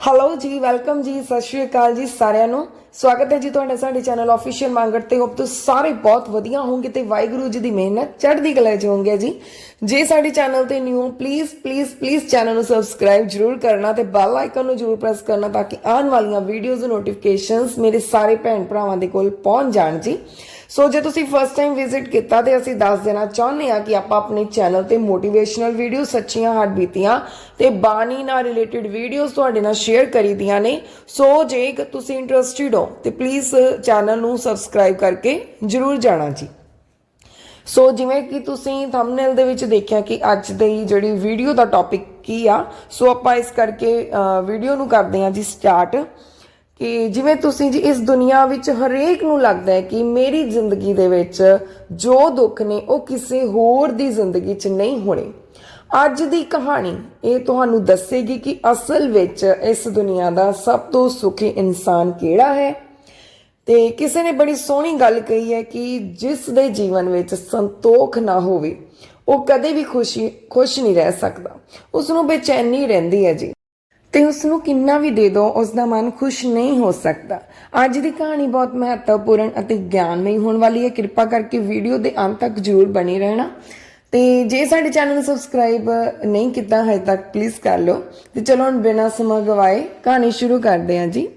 Hello ਜੀ welcome ਜੀ, ਸਤਿ ਸ਼੍ਰੀ ਅਕਾਲ ਜੀ ਸਾਰਿਆਂ ਨੂੰ। ਸਵਾਗਤ ਹੈ ਜੀ ਤੁਹਾਡਾ ਸਾਡੇ ਚੈਨਲ ਆਫੀਸ਼ੀਅਲ ਮੰਗਟ ਤੇ। ਹੋਪ ਤੁਸੀਂ ਸਾਰੇ ਬਹੁਤ ਵਧੀਆ ਹੋਵੋਗੇ ਤੇ ਵਾਹਿਗੁਰੂ ਜੀ ਦੀ ਮਿਹਨਤ ਚੜ੍ਹਦੀ ਕਲਾ ਚ ਹੋਵੋਗੇ ਜੀ। ਜੇ ਸਾਡੇ ਚੈਨਲ ਤੇ new please please please channel ਨੂੰ ਸਬਸਕ੍ਰਾਈਬ ਜਰੂਰ ਕਰਨਾ ਤੇ ਬੈਲ ਆਈਕਨ ਨੂੰ ਜਰੂਰ ਪ੍ਰੈਸ ਕਰਨਾ ਤਾਂ ਕਿ ਆਉਣ ਵਾਲੀਆਂ ਵੀਡੀਓਜ਼ ਦੇ ਨੋਟੀਫਿਕੇਸ਼ਨਸ ਮੇਰੇ ਸਾਰੇ ਭੈਣ ਭਰਾਵਾਂ ਦੇ ਕੋਲ ਪਹੁੰਚ ਜਾਣ ਜੀ। ਸੋ ਜੇ ਤੁਸੀਂ ਫਸਟ ਟਾਈਮ ਵਿਜ਼ਿਟ ਕੀਤਾ ਤੇ ਅਸੀਂ ਦੱਸ ਦੇਣਾ ਚਾਹੁੰਦੇ ਹਾਂ ਕਿ ਆਪਾਂ ਆਪਣੇ ਚੈਨਲ ਤੇ ਮੋਟੀਵੇਸ਼ਨਲ ਵੀਡੀਓ ਸੱਚੀਆਂ ਹੱਡ ਬੀਤੀਆਂ ਤੇ ਬਾਣੀ ਨਾਲ ਰਿਲੇਟਡ ਵੀਡੀਓਜ਼ ਤੁਹਾਡੇ ਨਾਲ ਸ਼ੇਅਰ ਕਰੀਦੀਆਂ ਨੇ। ਸੋ ਜੇ ਤੁਸੀਂ ਇੰਟਰਸਟਿਡ ਹੋ ਤੇ ਪਲੀਜ਼ ਚੈਨਲ ਨੂੰ ਸਬਸਕ੍ਰਾਈਬ ਕਰਕੇ ਜਰੂਰ ਜਾਣਾ ਜੀ। ਸੋ ਜਿਵੇਂ ਕਿ ਤੁਸੀਂ ਥੰਬਨੇਲ ਦੇ ਵਿੱਚ ਦੇਖਿਆ ਕਿ ਅੱਜ ਦੀ ਜਿਹੜੀ ਵੀਡੀਓ ਦਾ ਟੌਪਿਕ ਕੀ ਆ ਸੋ ਆਪਾਂ ਇਸ ਕਰਕੇ ਵੀਡੀਓ ਨੂੰ ਕਰਦੇ ਹਾਂ ਜੀ ਸਟਾਰਟ ਕਿ ਜਿਵੇਂ ਤੁਸੀਂ ਜੀ ਇਸ ਦੁਨੀਆ ਵਿੱਚ ਹਰੇਕ ਨੂੰ ਲੱਗਦਾ ਹੈ ਕਿ ਮੇਰੀ ਜ਼ਿੰਦਗੀ ਦੇ ਵਿੱਚ ਜੋ ਦੁੱਖ ਨੇ, ਉਹ ਕਿਸੇ ਹੋਰ ਦੀ ਜ਼ਿੰਦਗੀ 'ਚ ਨਹੀਂ ਹੋਣੇ। ਅੱਜ ਦੀ ਕਹਾਣੀ ਇਹ ਤੁਹਾਨੂੰ ਦੱਸੇਗੀ ਕਿ ਅਸਲ ਵਿੱਚ ਇਸ ਦੁਨੀਆ ਦਾ ਸਭ ਤੋਂ ਸੁਖੀ ਇਨਸਾਨ ਕਿਹੜਾ ਹੈ। ਤੇ ਕਿਸੇ ਨੇ ਬੜੀ ਸੋਹਣੀ ਗੱਲ ਕਹੀ ਹੈ ਕਿ ਜਿਸ ਦੇ ਜੀਵਨ ਵਿੱਚ ਸੰਤੋਖ ਨਾ ਹੋਵੇ, ਉਹ ਕਦੇ ਵੀ ਖੁਸ਼ੀ, ਖੁਸ਼ ਨਹੀਂ ਰਹਿ ਸਕਦਾ। ਉਸ ਨੂੰ ਬੇਚੈਨੀ ਰਹਿੰਦੀ ਹੈ ਜੀ। ਤੇ ਉਸ ਨੂੰ ਕਿੰਨਾ ਵੀ ਦੇ ਦੋ ਉਸ ਦਾ ਮਨ ਖੁਸ਼ ਨਹੀਂ ਹੋ ਸਕਦਾ। ਅੱਜ ਦੀ ਕਹਾਣੀ ਬਹੁਤ ਮਹੱਤਵਪੂਰਨ ਅਤੇ ਗਿਆਨਮਈ ਹੋਣ ਵਾਲੀ ਹੈ। ਕਿਰਪਾ ਕਰਕੇ ਵੀਡੀਓ ਦੇ ਅੰਤ ਤੱਕ ਜ਼ਰੂਰ ਬਣੇ ਰਹਿਣਾ। ਤੇ ਜੇ ਸਾਡੇ ਚੈਨਲ ਨੂੰ ਸਬਸਕ੍ਰਾਈਬ ਨਹੀਂ ਕੀਤਾ ਹੈ ਤੱਕ ਪਲੀਜ਼ ਕਰ ਲਓ। ਤੇ ਚਲੋ ਹੁਣ ਬਿਨਾਂ ਸਮਾਂ ਗਵਾਏ ਕਹਾਣੀ ਸ਼ੁਰੂ ਕਰਦੇ ਹਾਂ ਜੀ।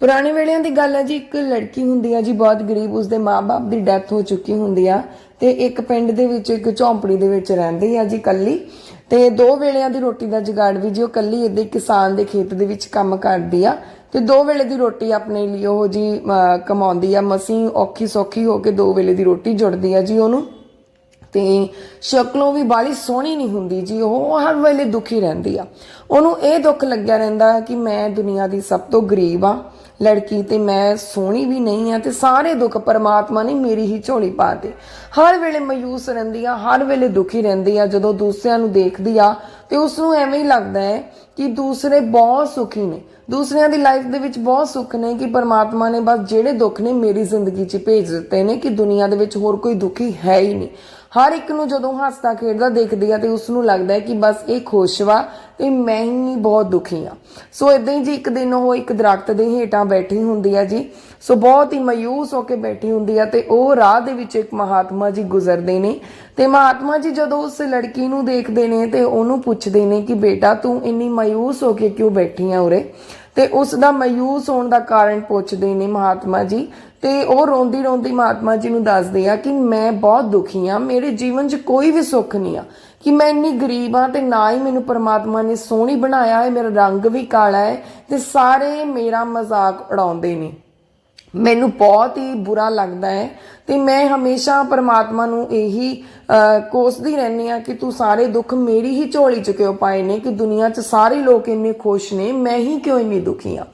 ਪੁਰਾਣੇ ਵੇਲਿਆਂ ਦੀ ਗੱਲ ਹੈ ਜੀ, ਇੱਕ ਲੜਕੀ ਹੁੰਦੀ ਆ ਜੀ, ਬਹੁਤ ਗਰੀਬ, ਉਸਦੇ ਮਾਪੇ ਦੀ ਡੈਥ ਹੋ ਚੁੱਕੀ ਹੁੰਦੀ ਆ। ਤੇ ਇੱਕ ਪਿੰਡ ਦੇ ਵਿੱਚ, ਇੱਕ ਝੌਂਪੜੀ ਦੇ ਵਿੱਚ ਰਹਿੰਦੀ ਆ ਜੀ ਕੱਲੀ ਤੇ ਦੋ ਵੇਲਿਆਂ ਦੀ ਰੋਟੀ ਦਾ ਜੁਗਾੜ ਵੀ ਜੀ, ਉਹ ਕੱਲੀ ਇੱਦੇ ਕਿਸਾਨ ਦੇ ਖੇਤ ਦੇ ਵਿੱਚ ਕੰਮ ਕਰਦੀ ਆ। ਤੇ ਦੋ ਵੇਲੇ ਦੀ ਰੋਟੀ ਆਪਣੇ ਲਈ ਉਹ ਜੀ ਕਮਾਉਂਦੀ ਆ। ਮਸੀਂ ਔਖੀ ਸੌਖੀ ਹੋ ਕੇ ਦੋ ਵੇਲੇ ਦੀ ਰੋਟੀ ਜੁੜਦੀ ਆ ਜੀ ਉਹਨੂੰ। ਤੇ ਸ਼ਕਲੋਂ ਵੀ ਬਾਲੀ ਸੋਹਣੀ ਨਹੀਂ ਹੁੰਦੀ ਜੀ, ਉਹ ਹਰ ਵੇਲੇ ਦੁਖੀ ਰਹਿੰਦੀ ਆ। ਉਹਨੂੰ ਇਹ ਦੁੱਖ ਲੱਗਿਆ ਰਹਿੰਦਾ ਕਿ ਮੈਂ ਦੁਨੀਆ ਦੀ ਸਭ ਤੋਂ ਗਰੀਬ ਆ। ਲੜਕੀ ਤੇ ਮੈਂ ਸੋਹਣੀ ਵੀ ਨਹੀਂ ਆ ਤੇ ਸਾਰੇ ਦੁੱਖ ਪਰਮਾਤਮਾ ਨੇ ਮੇਰੀ ਹੀ ਝੋਲੀ ਪਾ ਦੇ ਹਰ ਵੇਲੇ ਮਯੂਸ ਰਹਿੰਦੀ ਆ, ਹਰ ਵੇਲੇ ਦੁਖੀ ਰਹਿੰਦੀ ਆ, ਜਦੋਂ ਦੂਸਰਿਆਂ ਨੂੰ ਦੇਖਦੀ ਆ ਤੇ ਉਸ ਨੂੰ ਐਵੇਂ ਹੀ ਲੱਗਦਾ ਹੈ ਕਿ ਦੂਸਰੇ ਬਹੁਤ ਸੁਖੀ ਨੇ। ਦੂਸਰਿਆਂ ਦੀ ਲਾਈਫ ਦੇ ਵਿੱਚ ਬਹੁਤ ਸੁੱਖ ਨੇ ਕਿ ਪਰਮਾਤਮਾ ਨੇ ਬਸ ਜਿਹੜੇ ਦੁੱਖ ਨੇ ਮੇਰੀ ਜ਼ਿੰਦਗੀ 'ਚ ਭੇਜ ਦਿੱਤੇ ਨੇ ਕਿ ਦੁਨੀਆ ਦੇ ਵਿੱਚ ਹੋਰ ਕੋਈ ਦੁਖੀ ਹੈ ਹੀ ਨਹੀਂ। ਹਰ ਇੱਕ ਨੂੰ ਜਦੋਂ ਹੱਸਦਾ ਖੇਡਦਾ ਦੇਖਦੀ ਆ ਤੇ ਉਸ ਨੂੰ ਲੱਗਦਾ ਹੈ ਕਿ ਬਸ ਇਹ ਖੁਸ਼ ਵਾ ਤੇ ਮੈਂ ਹੀ ਬਹੁਤ ਦੁਖੀ ਆ। ਸੋ ਇਦਾਂ ਹੀ ਜੀ ਇੱਕ ਦਿਨ ਉਹ ਇੱਕ ਦਰਖਤ ਦੇ ਹੇਠਾਂ ਬੈਠੀ ਹੁੰਦੀ ਆ ਜੀ। ਸੋ ਬਹੁਤ ਹੀ ਮਾਯੂਸ ਹੋ ਕੇ ਬੈਠੀ ਹੁੰਦੀ ਆ ਤੇ ਉਹ ਰਾਹ ਦੇ ਵਿੱਚ ਇੱਕ ਮਹਾਤਮਾ ਜੀ ਗੁਜ਼ਰਦੇ ਨੇ। ਤੇ ਮਹਾਤਮਾ ਜੀ ਜਦੋਂ ਉਸ ਲੜਕੀ ਨੂੰ ਦੇਖਦੇ ਨੇ ਤੇ ਉਹਨੂੰ ਪੁੱਛਦੇ ਨੇ ਕਿ ਬੇਟਾ ਤੂੰ ਇੰਨੀ ਮਯੂਸ ਹੋ ਕੇ ਕਿਉਂ ਬੈਠੀ ਆ ਉਰੇ? ਤੇ ਉਸ ਦਾ ਮਾਯੂਸ ਹੋਣ ਦਾ ਕਾਰਨ ਪੁੱਛਦੇ ਨੇ ਮਹਾਤਮਾ ਜੀ ਤੇ ਉਹ ਰੋਂਦੀ ਰੋਂਦੀ ਮਹਾਤਮਾ ਜੀ ਨੂੰ ਦੱਸਦੇ ਆ ਕਿ ਮੈਂ ਬਹੁਤ ਦੁਖੀ ਆ, ਮੇਰੇ ਜੀਵਨ 'ਚ ਕੋਈ ਵੀ ਸੁੱਖ ਨਹੀਂ ਆ। ਕਿ ਮੈਂ ਇੰਨੀ ਗਰੀਬ ਆ ਤੇ ਨਾ ਹੀ ਮੈਨੂੰ ਪਰਮਾਤਮਾ ਨੇ ਸੋਹਣੀ ਬਣਾਇਆ ਹੈ, ਮੇਰਾ ਰੰਗ ਵੀ ਕਾਲਾ ਹੈ ਤੇ ਸਾਰੇ ਮੇਰਾ ਮਜ਼ਾਕ ਉਡਾਉਂਦੇ ਨੇ। ਮੈਨੂੰ ਬਹੁਤ ਹੀ ਬੁਰਾ ਲੱਗਦਾ ਹੈ ਤੇ ਮੈਂ ਹਮੇਸ਼ਾ ਪਰਮਾਤਮਾ ਨੂੰ ਇਹੀ ਕੋਸਦੀ ਰਹਿੰਦੀ ਆ ਕਿ ਤੂੰ ਸਾਰੇ ਦੁੱਖ ਮੇਰੀ ਹੀ ਝੋਲੀ ਚ ਕਿਉਂ ਪਾਏ ਨੇ, ਕਿ ਦੁਨੀਆ 'ਚ ਸਾਰੇ ਲੋਕ ਇੰਨੇ ਖੁਸ਼ ਨੇ, ਮੈਂ ਹੀ ਕਿਉਂ ਇੰਨੀ ਦੁਖੀ ਆ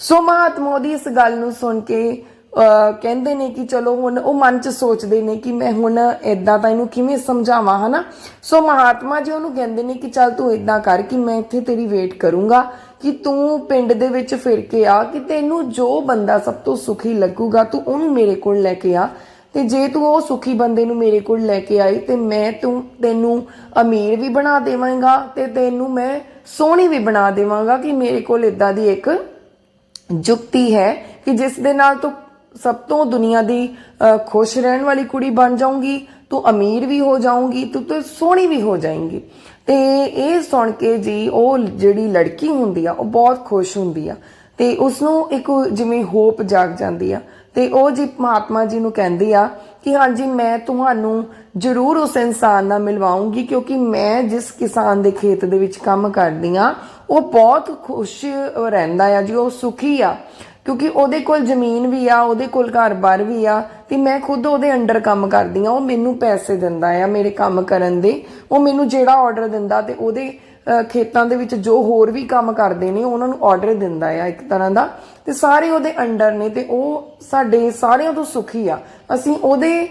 ਸੋ ਮਹਾਤਮਾ ਉਹਦੀ ਇਸ ਗੱਲ ਨੂੰ ਸੁਣ ਕੇ ਕਹਿੰਦੇ ਨੇ ਕਿ ਚਲੋ ਹੁਣ ਉਹ ਮਨ 'ਚ ਸੋਚਦੇ ਨੇ ਕਿ ਮੈਂ ਹੁਣ ਇਦਾਂ ਤਾਂ ਇਹਨੂੰ ਕਿਵੇਂ ਸਮਝਾਵਾਂ, ਹਨਾ? ਸੋ ਮਹਾਤਮਾ ਜੀ ਉਹਨੂੰ ਕਹਿੰਦੇ ਨੇ ਕਿ ਚੱਲ ਤੂੰ ਇਦਾਂ ਕਰ ਕਿ ਮੈਂ ਇੱਥੇ ਤੇਰੀ ਵੇਟ ਕਰੂੰਗਾ, ਕਿ ਤੂੰ ਪਿੰਡ ਦੇ ਵਿੱਚ ਫਿਰ ਕੇ ਆ, ਕਿ ਤੈਨੂੰ ਜੋ ਬੰਦਾ ਸਭ ਤੋਂ ਸੁਖੀ ਲੱਗੂਗਾ ਤੂੰ ਉਹਨੂੰ ਮੇਰੇ ਕੋਲ ਲੈ ਕੇ ਆ। ਤੇ ਜੇ ਤੂੰ ਉਹ ਸੁਖੀ ਬੰਦੇ ਨੂੰ ਮੇਰੇ ਕੋਲ ਲੈ ਕੇ ਆਈ, ਤੇ ਮੈਂ ਤੂੰ, ਤੈਨੂੰ ਅਮੀਰ ਵੀ ਬਣਾ ਦੇਵਾਂਗਾ ਤੇ ਤੈਨੂੰ ਮੈਂ ਸੋਹਣੀ ਵੀ ਬਣਾ ਦੇਵਾਂਗਾ ਕਿ ਮੇਰੇ ਕੋਲ ਇਦਾਂ ਦੀ ਇੱਕ ਜੁਗਤੀ ਹੈ ਕਿ ਜਿਸ ਦੇ ਨਾਲ ਤੂੰ ਸਭ ਤੋਂ ਦੁਨੀਆ ਦੀ ਖੁਸ਼ ਰਹਿਣ ਵਾਲੀ ਕੁੜੀ ਬਣ ਜਾਊਂਗੀ, ਤੂੰ ਅਮੀਰ ਵੀ ਹੋ ਜਾਊਂਗੀ, ਤੂੰ ਤੇ ਸੋਹਣੀ ਵੀ ਹੋ ਜਾਏਂਗੀ। ਤੇ ਇਹ ਸੁਣ ਕੇ ਜੀ ਉਹ ਜਿਹੜੀ ਲੜਕੀ ਹੁੰਦੀ ਆ, ਉਹ ਬਹੁਤ ਖੁਸ਼ ਹੁੰਦੀ ਆ। ਤੇ ਉਸ ਨੂੰ ਇੱਕ ਜਿਵੇਂ ਹੋਪ ਜਾਗ ਜਾਂਦੀ ਆ। ਤੇ ਉਹ ਜੀ ਮਹਾਤਮਾ ਜੀ ਨੂੰ ਕਹਿੰਦੀ ਆ ਕਿ ਹਾਂਜੀ, ਮੈਂ ਤੁਹਾਨੂੰ ਜ਼ਰੂਰ ਉਸ ਇਨਸਾਨ ਨਾਲ ਮਿਲਵਾਉਂਗੀ, ਕਿਉਂਕਿ ਮੈਂ ਜਿਸ ਕਿਸਾਨ ਦੇ ਖੇਤ ਦੇ ਵਿੱਚ ਕੰਮ ਕਰਦੀ ਆ, ਉਹ ਬਹੁਤ ਖੁਸ਼ ਰਹਿੰਦਾ ਆ ਜੀ, ਉਹ ਸੁਖੀ ਆ। ਕਿਉਂਕਿ ਉਹਦੇ ਕੋਲ ਜ਼ਮੀਨ ਵੀ ਆ, ਉਹਦੇ ਕੋਲ ਘਰ-ਬਾਰ ਵੀ ਆ, ਤੇ ਮੈਂ ਖੁਦ ਉਹਦੇ ਅੰਡਰ ਕੰਮ ਕਰਦੀ ਆ ਉਹ ਮੈਨੂੰ ਪੈਸੇ ਦਿੰਦਾ ਆ ਮੇਰੇ ਕੰਮ ਕਰਨ ਦੇ। ਉਹ ਮੈਨੂੰ ਜਿਹੜਾ ਆਰਡਰ ਦਿੰਦਾ ਤੇ ਉਹਦੇ ਖੇਤਾਂ ਦੇ ਵਿੱਚ ਜੋ ਹੋਰ ਵੀ ਕੰਮ ਕਰਦੇ ਨੇ, ਉਹਨਾਂ ਨੂੰ ਆਰਡਰ ਦਿੰਦਾ ਆ ਇੱਕ ਤਰ੍ਹਾਂ ਦਾ। ਤੇ ਸਾਰੇ ਉਹਦੇ ਅੰਡਰ ਨੇ ਤੇ ਉਹ ਸਾਡੇ ਸਾਰਿਆਂ ਤੋਂ ਸੁਖੀ ਆ। ਅਸੀਂ ਉਹਦੇ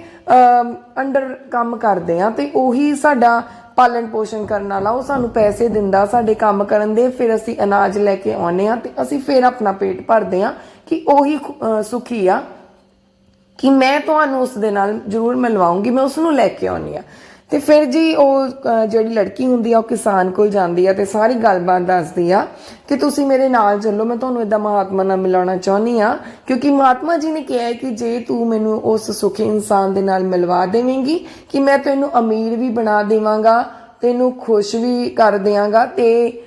ਅੰਡਰ ਕੰਮ ਕਰਦੇ ਆ ਤੇ ਉਹੀ ਸਾਡਾ ਪਾਲਣ ਪੋਸ਼ਣ ਕਰਨ ਵਾਲਾ, ਉਹ ਸਾਨੂੰ ਪੈਸੇ ਦਿੰਦਾ, ਸਾਡੇ ਕੰਮ ਕਰਨ ਦੇ, ਫਿਰ ਅਸੀਂ ਅਨਾਜ ਲੈ ਕੇ ਆਉਨੇ ਆ ਤੇ ਅਸੀਂ ਫਿਰ ਆਪਣਾ ਪੇਟ ਭਰਦੇ ਆ ਕਿ ਉਹੀ ਸੁਖੀ ਆ ਕਿ ਮੈਂ ਤੁਹਾਨੂੰ ਉਸ ਦੇ ਨਾਲ ਜ਼ਰੂਰ ਮਿਲਵਾਉਂਗੀ, ਮੈਂ ਉਸ ਨੂੰ ਲੈ ਕੇ ਆਉਣੀ ਆ ਤੇ ਫਿਰ ਜੀ ਉਹ ਜਿਹੜੀ ਲੜਕੀ ਹੁੰਦੀ ਆ, ਉਹ ਕਿਸਾਨ ਕੋਲ ਜਾਂਦੀ ਆ ਤੇ ਸਾਰੀ ਗੱਲਬਾਤ ਦੱਸਦੀ ਆ ਕਿ ਤੁਸੀਂ ਮੇਰੇ ਨਾਲ ਚੱਲੋ, ਮੈਂ ਤੁਹਾਨੂੰ ਇਦਾਂ ਮਹਾਤਮਾ ਨਾਲ ਮਿਲਾਉਣਾ ਚਾਹੁੰਦੀ ਆ, ਕਿਉਂਕਿ ਮਹਾਤਮਾ ਜੀ ਨੇ ਕਿਹਾ ਹੈ ਕਿ ਜੇ ਤੂੰ ਮੈਨੂੰ ਉਸ ਸੁਖੀ ਇਨਸਾਨ ਦੇ ਨਾਲ ਮਿਲਵਾ ਦੇਵੇਂਗੀ ਕਿ ਮੈਂ ਤੈਨੂੰ ਅਮੀਰ ਵੀ ਬਣਾ ਦੇਵਾਂਗਾ, ਤੈਨੂੰ ਖੁਸ਼ ਵੀ ਕਰ ਦਿਆਂਗਾ ਤੇ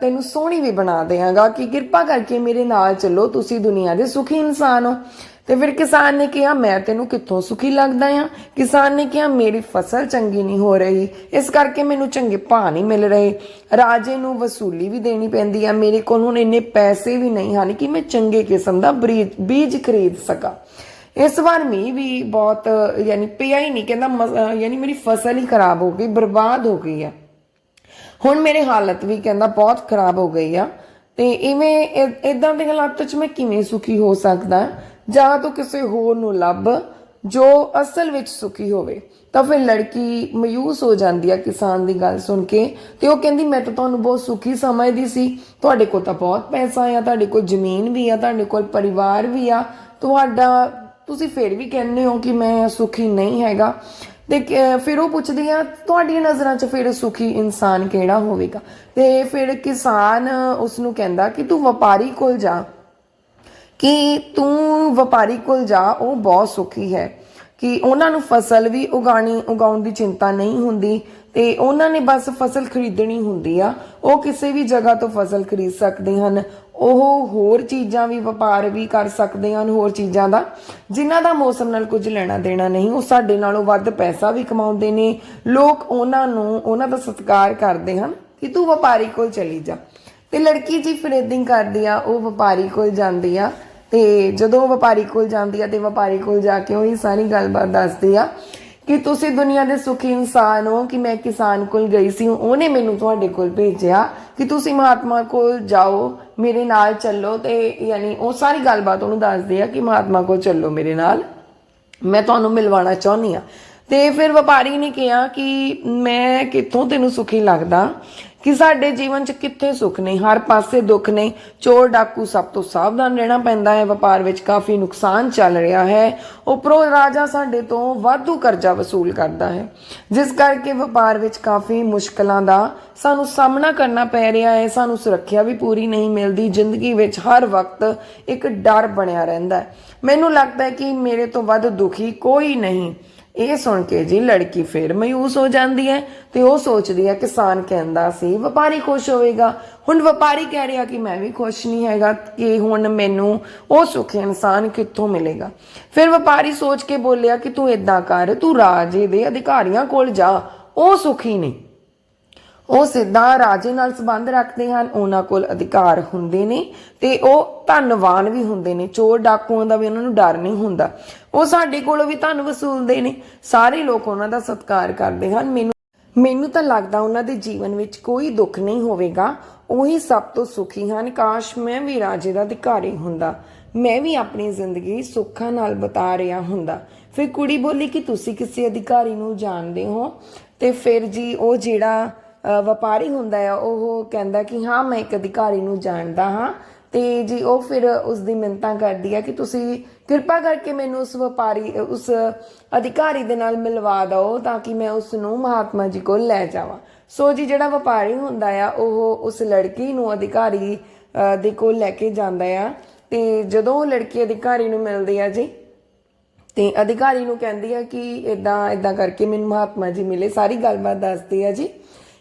ਤੈਨੂੰ ਸੋਹਣੀ ਵੀ ਬਣਾ ਦਿਆਂਗਾ, ਕਿ ਕਿਰਪਾ ਕਰਕੇ ਮੇਰੇ ਨਾਲ ਚੱਲੋ, ਤੁਸੀਂ ਦੁਨੀਆ ਦੇ ਸੁਖੀ ਇਨਸਾਨ ਹੋ। ਤੇ ਫਿਰ ਕਿਸਾਨ ਨੇ ਕਿਹਾ, ਮੈਂ ਤੈਨੂੰ ਕਿੱਥੋਂ ਸੁਖੀ ਲੱਗਦਾ ਆ? ਕਿਸਾਨ ਨੇ ਕਿਹਾ, ਮੇਰੀ ਫਸਲ ਚੰਗੀ ਨਹੀਂ ਹੋ ਰਹੀ। ਇਸ ਕਰਕੇ ਮੈਨੂੰ ਚੰਗੇ ਭਾਅ ਨਹੀਂ ਮਿਲ ਰਹੇ। ਰਾਜੇ ਨੂੰ ਵਸੂਲੀ ਵੀ ਦੇਣੀ ਪੈਂਦੀ ਆ। ਮੇਰੇ ਕੋਲ ਹੁਣ ਇੰਨੇ ਪੈਸੇ ਵੀ ਨਹੀਂ ਹਨ ਕਿ ਮੈਂ ਚੰਗੇ ਕਿਸਮ ਦਾ ਬੀਜ ਖਰੀਦ ਸਕਾਂ। ਇਸ ਵਾਰ ਮੀਂਹ ਵੀ ਬਹੁਤ, ਯਾਨੀ ਪਿਆ ਹੀ ਨਹੀਂ। ਕਹਿੰਦਾ ਯਾਨੀ ਮੇਰੀ ਫਸਲ ਹੀ ਖਰਾਬ ਹੋ ਗਈ, ਬਰਬਾਦ ਹੋ ਗਈ ਆ। ਹੁਣ ਮੇਰੇ ਹਾਲਤ ਵੀ ਕਹਿੰਦਾ ਬਹੁਤ ਖਰਾਬ ਹੋ ਗਈ ਆ। ਤੇ ਇਵੇਂ ਇਦਾਂ ਦੇ ਹਾਲਾਤ 'ਚ ਮੈਂ ਕਿਵੇਂ ਸੁਖੀ ਹੋ ਸਕਦਾ? ਜਾਂ ਤੂੰ ਕਿਸੇ ਹੋਰ ਨੂੰ ਲੱਭ ਜੋ ਅਸਲ ਵਿੱਚ ਸੁਖੀ ਹੋਵੇ, ਤਾਂ ਫਿਰ ਲੜਕੀ ਮਯੂਸ ਹੋ ਜਾਂਦੀ ਆ ਕਿਸਾਨ ਦੀ ਗੱਲ ਸੁਣ ਕੇ। ਤੇ ਉਹ ਕਹਿੰਦੀ, ਮੈਂ ਤਾਂ ਤੁਹਾਨੂੰ ਬਹੁਤ ਸੁਖੀ ਸਮਝਦੀ ਸੀ। ਤੁਹਾਡੇ ਕੋਲ ਤਾਂ ਬਹੁਤ ਪੈਸਾ ਆ, ਤੁਹਾਡੇ ਕੋਲ ਜ਼ਮੀਨ ਵੀ ਆ, ਤੁਹਾਡੇ ਕੋਲ ਪਰਿਵਾਰ ਵੀ ਆ। ਤੁਹਾਡਾ, ਤੁਸੀਂ ਫਿਰ ਵੀ ਕਹਿੰਦੇ ਹੋ ਕਿ ਮੈਂ ਸੁਖੀ ਨਹੀਂ ਹੈਗਾ। ਤੇ ਫਿਰ ਉਹ ਪੁੱਛਦੀ ਆ, ਤੁਹਾਡੀਆਂ ਨਜ਼ਰਾਂ 'ਚ ਫਿਰ ਸੁਖੀ ਇਨਸਾਨ ਕਿਹੜਾ ਹੋਵੇਗਾ? ਤੇ ਫਿਰ ਕਿਸਾਨ ਉਸ ਨੂੰ ਕਹਿੰਦਾ ਕਿ, ਤੂੰ ਵਪਾਰੀ ਕੋਲ ਜਾ। ਕਿ ਤੂੰ ਵਪਾਰੀ ਕੋਲ ਜਾ, ਉਹ ਬਹੁਤ ਸੁਖੀ ਹੈ। ਕਿ ਉਹਨਾਂ ਨੂੰ ਫਸਲ ਵੀ ਉਗਾਣੀ, ਉਗਾਉਣ ਦੀ ਚਿੰਤਾ ਨਹੀਂ ਹੁੰਦੀ ਤੇ ਉਹਨਾਂ ਨੇ ਬਸ ਫਸਲ ਖਰੀਦਣੀ ਹੁੰਦੀ ਆ। ਉਹ ਕਿਸੇ ਵੀ ਜਗ੍ਹਾ ਤੋਂ ਫਸਲ ਖਰੀਦ ਸਕਦੇ ਹਨ। ਉਹ ਹੋਰ ਚੀਜ਼ਾਂ ਵੀ, ਵਪਾਰ ਵੀ ਕਰ ਸਕਦੇ ਹਨ ਹੋਰ ਚੀਜ਼ਾਂ ਦਾ। ਜਿਨ੍ਹਾਂ ਦਾ ਮੌਸਮ ਨਾਲ ਕੁਝ ਲੈਣਾ ਦੇਣਾ ਨਹੀਂ, ਉਹ ਸਾਡੇ ਨਾਲੋਂ ਵੱਧ ਪੈਸਾ ਵੀ ਕਮਾਉਂਦੇ ਨੇ। ਲੋਕ ਉਹਨਾਂ ਨੂੰ, ਉਹਨਾਂ ਦਾ ਸਤਿਕਾਰ ਕਰਦੇ ਹਨ ਕਿ ਤੂੰ ਵਪਾਰੀ ਕੋਲ ਚਲੀ ਜਾ। ਤੇ ਲੜਕੀ ਜੀ ਫਿਰ ਕਰਦੀ ਆ, ਉਹ ਵਪਾਰੀ ਕੋਲ ਜਾਂਦੀ ਆ ਤੇ ਜਦੋਂ ਵਪਾਰੀ ਕੋਲ ਜਾਂਦੀ ਆ ਤੇ ਵਪਾਰੀ ਕੋਲ ਜਾ ਕੇ ਉਹ ਉਹੀ ਸਾਰੀ ਗੱਲਬਾਤ ਦੱਸਦੀ ਆ ਕਿ ਤੁਸੀਂ ਦੁਨੀਆ ਦੇ ਸੁਖੀ ਇਨਸਾਨ ਹੋ, ਕਿ ਮੈਂ ਕਿਸਾਨ ਕੋਲ ਗਈ ਸੀ, ਉਹਨੇ ਮੈਨੂੰ ਤੁਹਾਡੇ ਕੋਲ ਭੇਜਿਆ ਕਿ ਤੁਸੀਂ ਮਹਾਤਮਾ ਕੋਲ ਜਾਓ, ਮੇਰੇ ਨਾਲ ਚੱਲੋ ਤੇ ਯਾਨੀ ਉਹ ਸਾਰੀ ਗੱਲਬਾਤ ਉਹਨੂੰ ਦੱਸਦੀ ਆ ਕਿ ਮਹਾਤਮਾ ਕੋਲ ਚੱਲੋ ਮੇਰੇ ਨਾਲ, ਮੈਂ ਤੁਹਾਨੂੰ ਮਿਲਵਾਉਣਾ ਚਾਹੁੰਦੀ ਆ। ਤੇ ਫਿਰ ਵਪਾਰੀ ਨੇ ਕਿਹਾ ਕਿ ਮੈਂ ਕਿੱਥੋਂ ਤੈਨੂੰ ਸੁਖੀ ਲੱਗਦਾ ਕਿ ਸਾਡੇ ਜੀਵਨ 'ਚ ਕਿੱਥੇ ਸੁੱਖ ਨਹੀਂ ਹਰ ਪਾਸੇ ਦੁੱਖ ਨੇ। ਚੋਰ ਡਾਕੂ ਸਭ ਤੋਂ ਸਾਵਧਾਨ ਰਹਿਣਾ ਪੈਂਦਾ ਹੈ। ਵਪਾਰ ਵਿੱਚ ਕਾਫੀ ਨੁਕਸਾਨ ਚੱਲ ਰਿਹਾ ਹੈ। ਉਪਰੋਂ ਰਾਜਾ ਸਾਡੇ ਤੋਂ ਵਾਧੂ ਕਰਜ਼ਾ ਵਸੂਲ ਕਰਦਾ ਹੈ। ਜਿਸ ਕਰਕੇ ਵਪਾਰ ਵਿੱਚ ਕਾਫੀ ਮੁਸ਼ਕਲਾਂ ਦਾ ਸਾਨੂੰ ਸਾਹਮਣਾ ਕਰਨਾ ਪੈ ਰਿਹਾ ਹੈ। ਸਾਨੂੰ ਸੁਰੱਖਿਆ ਵੀ ਪੂਰੀ ਨਹੀਂ ਮਿਲਦੀ। ਜ਼ਿੰਦਗੀ ਵਿੱਚ ਹਰ ਵਕਤ ਇੱਕ ਡਰ ਬਣਿਆ ਰਹਿੰਦਾ ਹੈ। ਮੈਨੂੰ ਲੱਗਦਾ ਹੈ ਕਿ ਮੇਰੇ ਤੋਂ ਵੱਧ ਦੁਖੀ ਕੋਈ ਨਹੀਂ। ਇਹ ਸੁਣ ਕੇ ਜੀ ਲੜਕੀ ਫੇਰ ਮਯੂਸ ਹੋ ਜਾਂਦੀ ਹੈ ਤੇ ਉਹ ਸੋਚਦੀ ਹੈ ਕਿਸਾਨ ਕਹਿੰਦਾ ਸੀ, ਵਪਾਰੀ ਖੁਸ਼ ਹੋਵੇਗਾ। ਹੁਣ ਵਪਾਰੀ ਕਹਿ ਰਿਹਾ ਕਿ ਮੈਂ ਵੀ ਖੁਸ਼ ਨਹੀਂ ਹੈਗਾ ਕਿ ਹੁਣ ਮੈਨੂੰ ਉਹ ਸੁਖੀ ਇਨਸਾਨ ਕਿੱਥੋਂ ਮਿਲੇਗਾ? ਫਿਰ ਵਪਾਰੀ ਸੋਚ ਕੇ ਬੋਲਿਆ ਕਿ ਤੂੰ ਇਦਾਂ ਕਰ, ਤੂੰ ਰਾਜੇ ਦੇ ਅਧਿਕਾਰੀਆਂ ਕੋਲ ਜਾ, ਉਹ ਸੁਖੀ ਨੇ ਉਹ ਸਿੱਧਾ ਰਾਜੇ ਨਾਲ ਸੰਬੰਧ ਰੱਖਦੇ ਹਨ, ਉਹਨਾਂ ਕੋਲ ਅਧਿਕਾਰ ਹੁੰਦੇ ਨੇ ਤੇ ਉਹ ਧਨਵਾਨ ਵੀ ਹੁੰਦੇ ਨੇ, ਚੋਰ ਡਾਕੂਆਂ ਦਾ ਵੀ ਉਹਨਾਂ ਨੂੰ ਡਰ ਨਹੀਂ ਹੁੰਦਾ। ਉਹ ਸਾਡੇ ਕੋਲੋਂ ਵੀ ਧਨ ਵਸੂਲਦੇ ਨੇ, ਸਾਰੇ ਲੋਕ ਉਹਨਾਂ ਦਾ ਸਤਿਕਾਰ ਕਰਦੇ ਹਨ। ਮੈਨੂੰ ਮੈਨੂੰ ਤਾਂ ਲੱਗਦਾ ਉਹਨਾਂ ਦੇ ਜੀਵਨ ਵਿੱਚ ਕੋਈ ਦੁੱਖ ਨਹੀਂ ਹੋਵੇਗਾ, ਉਹੀ ਸਭ ਤੋਂ ਸੁਖੀ ਹਨ। ਕਾਸ਼ ਮੈਂ ਵੀ ਰਾਜੇ ਦਾ ਅਧਿਕਾਰੀ ਹੁੰਦਾ, ਮੈਂ ਵੀ ਆਪਣੀ ਜ਼ਿੰਦਗੀ ਸੁੱਖਾਂ ਨਾਲ ਬਤਾ ਰਿਹਾ ਹੁੰਦਾ। ਫਿਰ ਕੁੜੀ ਬੋਲੀ ਕਿ ਤੁਸੀਂ ਕਿਸੇ ਅਧਿਕਾਰੀ ਨੂੰ ਜਾਣਦੇ ਹੋ ਤੇ ਫਿਰ ਜੀ ਉਹ ਜਿਹੜਾ ਵਪਾਰੀ ਹੁੰਦਾ ਆ, ਉਹ ਕਹਿੰਦਾ ਕਿ ਹਾਂ, ਮੈਂ ਇੱਕ ਅਧਿਕਾਰੀ ਨੂੰ ਜਾਣਦਾ ਹਾਂ ਤੇ ਜੀ ਉਹ ਫਿਰ ਉਸ ਦੀ ਮਿੰਤਾਂ ਕਰਦੀ ਆ ਕਿ ਤੁਸੀਂ ਕਿਰਪਾ ਕਰਕੇ ਮੈਨੂੰ ਉਸ ਵਪਾਰੀ, ਉਸ ਅਧਿਕਾਰੀ ਦੇ ਨਾਲ ਮਿਲਵਾ ਦਿਓ ਤਾਂ ਕਿ ਮੈਂ ਉਸ ਨੂੰ ਮਹਾਤਮਾ ਜੀ ਕੋਲ ਲੈ ਜਾਵਾਂ। ਸੋ ਜੀ, ਜਿਹੜਾ ਵਪਾਰੀ ਹੁੰਦਾ ਆ, ਉਹ ਉਸ ਲੜਕੀ ਨੂੰ ਅਧਿਕਾਰੀ ਦੇ ਕੋਲ ਲੈ ਕੇ ਜਾਂਦਾ ਆ ਤੇ ਜਦੋਂ ਉਹ ਲੜਕੀ ਅਧਿਕਾਰੀ ਨੂੰ ਮਿਲਦੀ ਆ ਜੀ ਤੇ ਅਧਿਕਾਰੀ ਨੂੰ ਕਹਿੰਦੀ ਆ ਕਿ ਇਦਾਂ ਇਦਾਂ ਕਰਕੇ ਮੈਨੂੰ ਮਹਾਤਮਾ ਜੀ ਮਿਲੇ, ਸਾਰੀ ਗੱਲਬਾਤ ਦੱਸਦੀ ਆ ਜੀ।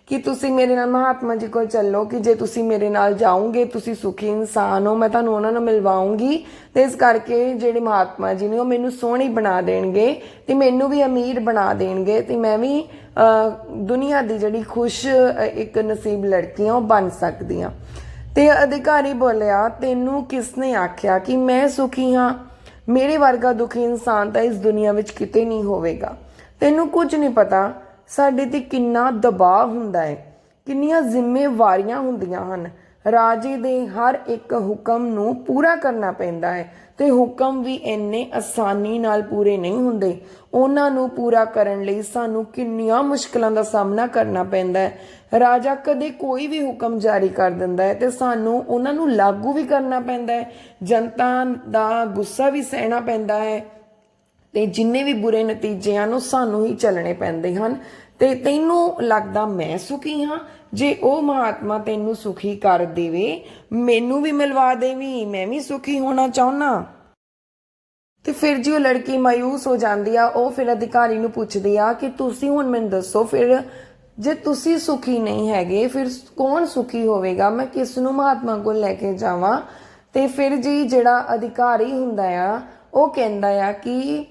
ਕਿ ਤੁਸੀਂ ਮੇਰੇ ਨਾਲ ਮਹਾਤਮਾ ਜੀ ਕੋਲ ਚੱਲੋ ਕਿ ਜੇ ਤੁਸੀਂ ਮੇਰੇ ਨਾਲ ਜਾਓਗੇ, ਤੁਸੀਂ ਸੁਖੀ ਇਨਸਾਨ ਹੋ, ਮੈਂ ਤੁਹਾਨੂੰ ਉਹਨਾਂ ਨਾਲ ਮਿਲਵਾਉਂਗੀ ਤੇ ਇਸ ਕਰਕੇ ਜਿਹੜੇ ਮਹਾਤਮਾ ਜੀ ਨੇ ਉਹ ਮੈਨੂੰ ਸੋਹਣੀ ਬਣਾ ਦੇਣਗੇ ਤੇ ਮੈਨੂੰ ਵੀ ਅਮੀਰ ਬਣਾ ਦੇਣਗੇ ਤੇ ਮੈਂ ਵੀ ਦੁਨੀਆ ਦੀ ਜਿਹੜੀ ਖੁਸ਼ ਇੱਕ ਨਸੀਬ ਲੜਕੀ ਆ ਉਹ ਬਣ ਸਕਦੀ ਆ ਤੇ ਅਧਿਕਾਰੀ ਬੋਲਿਆ, ਤੈਨੂੰ ਕਿਸ ਨੇ ਆਖਿਆ ਕਿ ਮੈਂ ਸੁਖੀ ਹਾਂ? ਮੇਰੇ ਵਰਗਾ ਦੁਖੀ ਇਨਸਾਨ ਤਾਂ ਇਸ ਦੁਨੀਆ ਵਿੱਚ ਕਿਤੇ ਨਹੀਂ ਹੋਵੇਗਾ। ਤੈਨੂੰ ਕੁਝ ਨਹੀਂ ਪਤਾ ਸਾਡੇ ਤੇ ਕਿੰਨਾ ਦਬਾਅ ਹੁੰਦਾ ਹੈ, ਕਿੰਨੀਆਂ ਜ਼ਿੰਮੇਵਾਰੀਆਂ ਹੁੰਦੀਆਂ ਹਨ। ਰਾਜੇ ਦੇ ਹਰ ਇੱਕ ਹੁਕਮ ਨੂੰ ਪੂਰਾ ਕਰਨਾ ਪੈਂਦਾ ਹੈ ਤੇ ਹੁਕਮ ਵੀ ਇੰਨੇ ਆਸਾਨੀ ਨਾਲ ਪੂਰੇ ਨਹੀਂ ਹੁੰਦੇ। ਉਹਨਾਂ ਨੂੰ ਪੂਰਾ ਕਰਨ ਲਈ ਸਾਨੂੰ ਕਿੰਨੀਆਂ ਮੁਸ਼ਕਲਾਂ ਦਾ ਸਾਹਮਣਾ ਕਰਨਾ ਪੈਂਦਾ ਹੈ। ਰਾਜਾ ਕਦੇ ਕੋਈ ਵੀ ਹੁਕਮ ਜਾਰੀ ਕਰ ਦਿੰਦਾ ਹੈ ਤੇ ਸਾਨੂੰ ਉਹਨਾਂ ਨੂੰ ਲਾਗੂ ਵੀ ਕਰਨਾ ਪੈਂਦਾ ਹੈ। ਜਨਤਾ ਦਾ ਗੁੱਸਾ ਵੀ ਸਹਿਣਾ ਪੈਂਦਾ ਹੈ। ਤੇ ਜਿੰਨੇ ਵੀ ਬੁਰੇ ਨਤੀਜੇ ਹਨ ਉਹ ਸਾਨੂੰ ਹੀ ਚੱਲਣੇ ਪੈਂਦੇ ਹਨ ਤੇ ਤੈਨੂੰ ਲੱਗਦਾ ਮੈਂ ਸੁਖੀ ਹਾਂ? ਜੇ ਉਹ ਮਹਾਤਮਾ ਤੈਨੂੰ ਸੁਖੀ ਕਰ ਦੇਵੇ, ਮੈਨੂੰ ਵੀ ਮਿਲਵਾ ਦੇਵੀ, ਮੈਂ ਵੀ ਸੁਖੀ ਹੋਣਾ ਚਾਹੁੰਨਾ। ਤੇ ਫਿਰ ਜੀ ਉਹ ਲੜਕੀ ਮਾਇੂਸ ਹੋ ਜਾਂਦੀ ਆ, ਉਹ ਫਿਰ ਅਧਿਕਾਰੀ ਨੂੰ ਪੁੱਛਦੀ ਆ ਕਿ ਤੁਸੀਂ ਹੁਣ ਮੈਨੂੰ ਦੱਸੋ ਫਿਰ, ਜੇ ਤੁਸੀਂ ਸੁਖੀ ਨਹੀਂ ਹੈਗੇ, ਫਿਰ ਕੌਣ ਸੁਖੀ ਹੋਵੇਗਾ? ਮੈਂ ਕਿਸ ਨੂੰ ਮਹਾਤਮਾ ਕੋਲ ਲੈ ਕੇ ਜਾਵਾਂ? ਤੇ ਫਿਰ ਜੀ ਜਿਹੜਾ ਅਧਿਕਾਰੀ ਹੁੰਦਾ ਆ, ਉਹ ਕਹਿੰਦਾ ਆ ਕਿ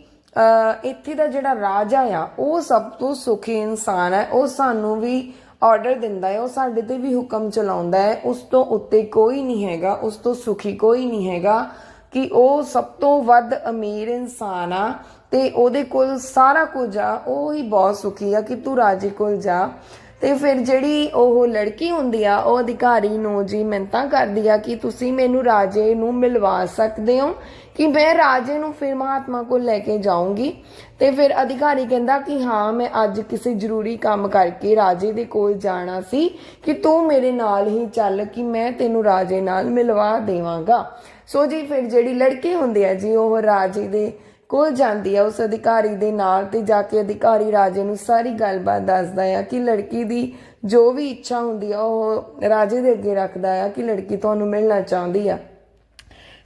ਇੱਥੇ ਦਾ ਜਿਹੜਾ ਰਾਜਾ ਆ, ਉਹ ਸਭ ਤੋਂ ਸੁਖੀ ਇਨਸਾਨ ਹੈ। ਉਹ ਸਾਨੂੰ ਵੀ ਆਰਡਰ ਦਿੰਦਾ ਹੈ, ਉਹ ਸਾਡੇ ਤੇ ਵੀ ਹੁਕਮ ਚਲਾਉਂਦਾ ਹੈ। ਉਸ ਤੋਂ ਉੱਤੇ ਕੋਈ ਨਹੀਂ ਹੈਗਾ, ਉਸ ਤੋਂ ਸੁਖੀ ਕੋਈ ਨਹੀਂ ਹੈਗਾ ਕਿ ਉਹ ਸਭ ਤੋਂ ਵੱਧ ਅਮੀਰ ਇਨਸਾਨ ਆ ਤੇ ਉਹਦੇ ਕੋਲ ਸਾਰਾ ਕੁਝ ਆ, ਉਹ ਹੀ ਬਹੁਤ ਸੁਖੀ ਆ ਕਿ ਤੂੰ ਰਾਜੇ ਕੋਲ ਜਾ। ਤੇ ਫਿਰ ਜਿਹੜੀ ਉਹ ਲੜਕੀ ਹੁੰਦੀ ਆ, ਉਹ ਅਧਿਕਾਰੀ ਨੂੰ ਜੀ ਮਿੰਤਾਂ ਕਰਦੀ ਆ ਕਿ ਤੁਸੀਂ ਮੈਨੂੰ ਰਾਜੇ ਨੂੰ ਮਿਲਵਾ ਸਕਦੇ ਹੋ। ਕਿ ਮੈਂ ਰਾਜੇ ਨੂੰ ਫਿਰ ਮਹਾਤਮਾ ਕੋਲ ਲੈ ਕੇ ਜਾਊਂਗੀ ਤੇ ਫਿਰ ਅਧਿਕਾਰੀ ਕਹਿੰਦਾ ਕਿ ਹਾਂ, ਮੈਂ ਅੱਜ ਕਿਸੇ ਜ਼ਰੂਰੀ ਕੰਮ ਕਰਕੇ ਰਾਜੇ ਦੇ ਕੋਲ ਜਾਣਾ ਸੀ ਕਿ ਤੂੰ ਮੇਰੇ ਨਾਲ ਹੀ ਚੱਲ ਕਿ ਮੈਂ ਤੈਨੂੰ ਰਾਜੇ ਨਾਲ ਮਿਲਵਾ ਦੇਵਾਂਗਾ। ਸੋ ਜੀ, ਫਿਰ ਜਿਹੜੀ ਲੜਕੇ ਹੁੰਦੇ ਆ ਜੀ, ਉਹ ਰਾਜੇ ਦੇ ਕੋਲ ਜਾਂਦੀ ਆ ਉਸ ਅਧਿਕਾਰੀ ਦੇ ਨਾਲ ਤੇ ਜਾ ਕੇ ਅਧਿਕਾਰੀ ਰਾਜੇ ਨੂੰ ਸਾਰੀ ਗੱਲਬਾਤ ਦੱਸਦਾ ਆ ਕਿ ਲੜਕੀ ਦੀ ਜੋ ਵੀ ਇੱਛਾ ਹੁੰਦੀ ਆ ਉਹ ਰਾਜੇ ਦੇ ਅੱਗੇ ਰੱਖਦਾ ਆ ਕਿ ਲੜਕੀ ਤੁਹਾਨੂੰ ਮਿਲਣਾ ਚਾਹੁੰਦੀ ਆ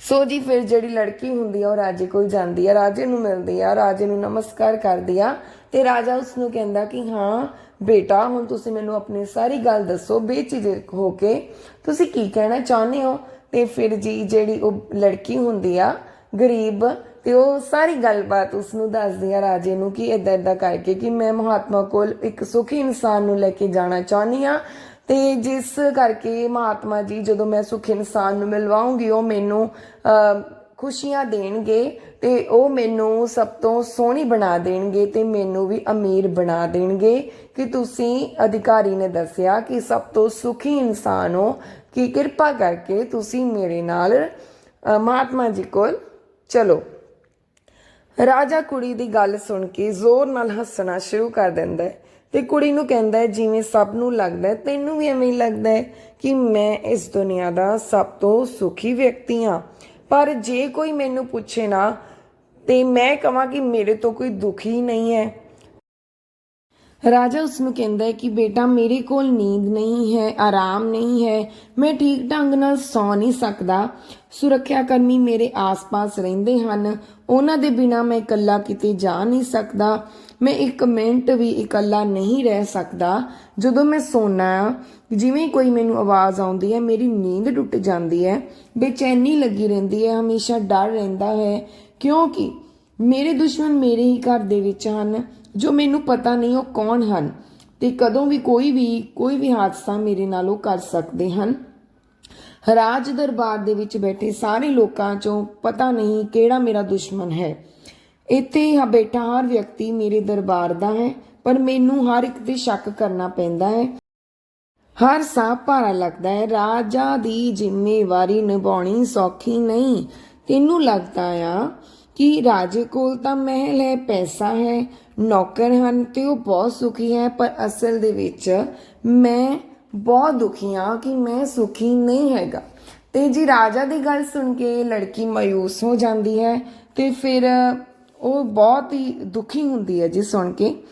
ਸੋ ਜੀ ਫਿਰ ਜਿਹੜੀ ਲੜਕੀ ਹੁੰਦੀ ਆ, ਉਹ ਰਾਜੇ ਕੋਲ ਜਾਂਦੀ ਆ, ਰਾਜੇ ਨੂੰ ਮਿਲਦੀ ਆ, ਰਾਜੇ ਨੂੰ ਨਮਸਕਾਰ ਕਰਦੀ ਆ ਤੇ ਰਾਜਾ ਉਸ ਨੂੰ ਕਹਿੰਦਾ ਕਿ ਹਾਂ, ਬੇਟਾ, ਹੁਣ ਤੁਸੀਂ ਮੈਨੂੰ ਆਪਣੀ ਸਾਰੀ ਗੱਲ ਦੱਸੋ, ਬੇਝਿਜਕ ਹੋ ਕੇ ਤੁਸੀਂ ਕੀ ਕਹਿਣਾ ਚਾਹੁੰਦੇ ਹੋ? ਤੇ ਫਿਰ ਜੀ ਜਿਹੜੀ ਉਹ ਲੜਕੀ ਹੁੰਦੀ ਆ, ਗਰੀਬ, ਤੇ ਉਹ ਸਾਰੀ ਗੱਲਬਾਤ ਉਸ ਨੂੰ ਦੱਸਦੀ ਆ ਰਾਜੇ ਨੂੰ ਕਿ ਇਦਾਂ ਇਦਾਂ ਕਰਕੇ ਕਿ ਮੈਂ ਮਹਾਤਮਾ ਕੋਲ ਇੱਕ ਸੁਖੀ ਇਨਸਾਨ ਨੂੰ ਲੈ ਕੇ ਜਾਣਾ ਚਾਹੁੰਦੀ ਆ ਤੇ ਜਿਸ ਕਰਕੇ ਮਹਾਤਮਾ ਜੀ ਜਦੋਂ ਮੈਂ ਸੁਖੀ ਇਨਸਾਨ ਨੂੰ ਮਿਲਵਾਉਂਗੀ, ਉਹ ਮੈਨੂੰ ਖੁਸ਼ੀਆਂ ਦੇਣਗੇ ਤੇ ਉਹ ਮੈਨੂੰ ਸਭ ਤੋਂ ਸੋਹਣੀ ਬਣਾ ਦੇਣਗੇ ਤੇ ਮੈਨੂੰ ਵੀ ਅਮੀਰ ਬਣਾ ਦੇਣਗੇ। ਕਿ ਤੁਸੀਂ ਅਧਿਕਾਰੀ ਨੇ ਦੱਸਿਆ ਕਿ ਸਭ ਤੋਂ ਸੁਖੀ ਇਨਸਾਨ ਹੋ? ਕਿ ਕਿਰਪਾ ਕਰਕੇ ਤੁਸੀਂ ਮੇਰੇ ਨਾਲ ਮਹਾਤਮਾ ਜੀ ਕੋਲ ਚਲੋ। ਰਾਜਾ ਕੁੜੀ ਦੀ ਗੱਲ ਸੁਣ ਕੇ ਜ਼ੋਰ ਨਾਲ ਹੱਸਣਾ ਸ਼ੁਰੂ ਕਰ ਦਿੰਦਾ ਹੈ। ਤੇ ਕੁੜੀ ਨੂੰ ਕਹਿੰਦਾ ਹੈ, ਜਿਵੇਂ ਸਭ ਨੂੰ ਲੱਗਦਾ ਹੈ, ਤੈਨੂੰ ਵੀ ਐਵੇਂ ਹੀ ਲੱਗਦਾ ਹੈ ਕਿ ਮੈਂ ਇਸ ਦੁਨੀਆ ਦਾ ਸਭ ਤੋਂ ਸੁਖੀ ਵਿਅਕਤੀ ਹਾਂ। ਪਰ ਜੇ ਕੋਈ ਮੈਨੂੰ ਪੁੱਛੇ ਨਾ, ਤੇ ਮੈਂ ਕਹਾਂ ਕਿ ਮੇਰੇ ਤੋਂ ਕੋਈ ਦੁਖੀ ਨਹੀਂ ਹੈ। ਰਾਜਾ ਉਸ ਨੂੰ ਕਹਿੰਦਾ ਹੈ ਕਿ ਬੇਟਾ, ਮੇਰੇ ਕੋਲ ਨੀਂਦ ਨਹੀਂ ਹੈ, ਆਰਾਮ ਨਹੀਂ ਹੈ, ਮੈਂ ਠੀਕ ਢੰਗ ਨਾਲ ਸੌ ਨਹੀਂ ਸਕਦਾ। ਸੁਰੱਖਿਆ ਕਰਮੀ ਮੇਰੇ ਆਸ-ਪਾਸ ਰਹਿੰਦੇ ਹਨ। ਉਹਨਾਂ ਦੇ ਬਿਨਾ ਮੈਂ ਇਕੱਲਾ ਕਿਤੇ ਜਾ ਨਹੀਂ ਸਕਦਾ। ਮੈਂ ਇੱਕ ਮਿੰਟ ਵੀ ਇਕੱਲਾ ਨਹੀਂ ਰਹਿ ਸਕਦਾ। ਜਦੋਂ ਮੈਂ ਸੌਣਾ ਜਿਵੇਂ ਕੋਈ ਮੈਨੂੰ ਆਵਾਜ਼ ਆਉਂਦੀ ਹੈ, ਮੇਰੀ ਨੀਂਦ ਟੁੱਟ ਜਾਂਦੀ ਹੈ। ਬੇਚੈਨੀ ਲੱਗੀ ਰਹਿੰਦੀ ਹੈ, ਹਮੇਸ਼ਾ ਡਰ ਰਹਿੰਦਾ ਹੈ। ਕਿਉਂਕਿ ਮੇਰੇ ਦੁਸ਼ਮਣ ਮੇਰੇ ਹੀ ਘਰ ਦੇ ਵਿੱਚ ਹਨ, ਜੋ ਮੈਨੂੰ ਪਤਾ ਨਹੀਂ ਉਹ ਕੌਣ ਹਨ ਤੇ ਕਦੋਂ ਵੀ ਕੋਈ ਵੀ ਕੋਈ ਵੀ ਹਾਦਸਾ ਮੇਰੇ ਨਾਲ ਉਹ ਕਰ ਸਕਦੇ ਹਨ। ਰਾਜ ਦਰਬਾਰ ਦੇ ਵਿੱਚ ਬੈਠੇ ਸਾਰੇ ਲੋਕਾਂ ਚੋਂ ਪਤਾ ਨਹੀਂ ਕਿਹੜਾ ਮੇਰਾ ਦੁਸ਼ਮਣ ਹੈ। ਇੱਥੇ ਹ ਬੈਠਾ ਹਰ ਵਿਅਕਤੀ ਮੇਰੇ ਦਰਬਾਰ ਦਾ ਹੈ, ਪਰ ਮੈਨੂੰ ਹਰ ਇੱਕ ਤੇ ਸ਼ੱਕ ਕਰਨਾ ਪੈਂਦਾ ਹੈ। ਹਰ ਸਾਹ ਭਾਰਾ ਲੱਗਦਾ ਹੈ, ਰਾਜਾ ਦੀ ਜ਼ਿੰਮੇਵਾਰੀ ਨਿਭਾਉਣੀ ਸੌਖੀ ਨਹੀਂ। ਤੈਨੂੰ ਲੱਗਦਾ ਆ ਕਿ ਰਾਜੇ ਕੋਲ ਤਾਂ ਮਹਿਲ ਹੈ, ਪੈਸਾ ਹੈ, ਨੌਕਰ ਹਨ ਤੇ ਉਹ ਬਹੁਤ ਸੁਖੀ ਹੈ, ਪਰ ਅਸਲ ਦੇ ਵਿੱਚ ਮੈਂ ਬਹੁਤ ਦੁਖੀ ਹਾਂ ਕਿ ਮੈਂ ਸੁਖੀ ਨਹੀਂ ਹੈਗਾ। ਤੇ ਜੀ ਰਾਜਾ ਦੀ ਗੱਲ ਸੁਣ ਕੇ ਲੜਕੀ ਮਾਇੂਸ ਹੋ ਜਾਂਦੀ ਹੈ, ਤੇ ਫਿਰ ਉਹ ਬਹੁਤ ਹੀ ਦੁਖੀ ਹੁੰਦੀ ਹੈ ਜੀ ਸੁਣ ਕੇ।